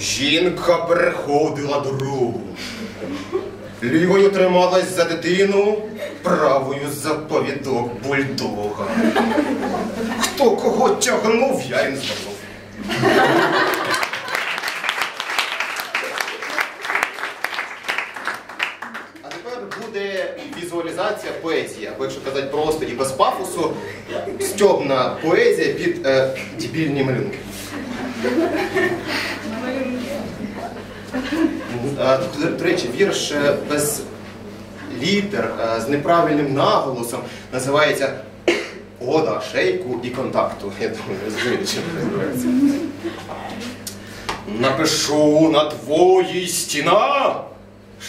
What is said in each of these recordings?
Жінка переходила дорогу. Лівою трималась за дитину, правою за повідок бульдога. Хто кого тягнув, я їм забув. А тепер буде візуалізація поезії, або якщо казати просто і без пафосу, стьобна поезія під е, дебільні малюнки. До речі, вірш е, без літер е, з неправильним наголосом називається Ода шейку і контакту. Я думаю, розумієте, чим це називається. Напишу на твоїй стіна,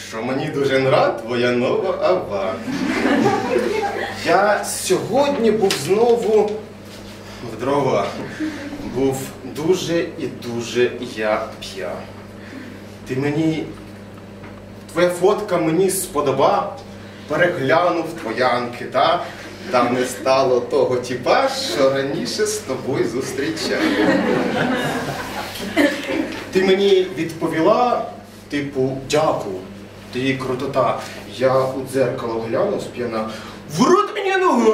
що мені дуже нра твоя нова ава. Я сьогодні був знову в дрова. Був дуже і дуже я п'я. Ти мені, твоя фотка мені сподоба, переглянув твоя анкета, там не стало того тіпа, що раніше з тобою зустрічав. Ти мені відповіла, типу, дякую, ти крутота. Я у дзеркало глянув сп'яна. В рот мені ногу!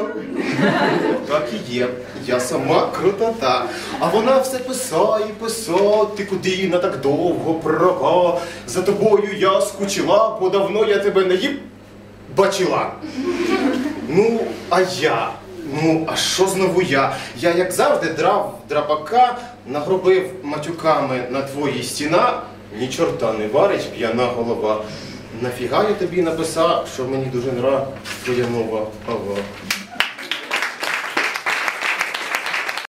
Так і є. Я сама крутота. А вона все писає, писає, ти куди на так довго права. За тобою я скучила, бо давно я тебе не їб бачила. Ну, а я? Ну, а що знову я? Я, як завжди, драв драпака, нагробив матюками на твої стіна, ні чорта не варить п'яна голова. Нафіга я тобі написав, що мені дуже нра твоя нова ава.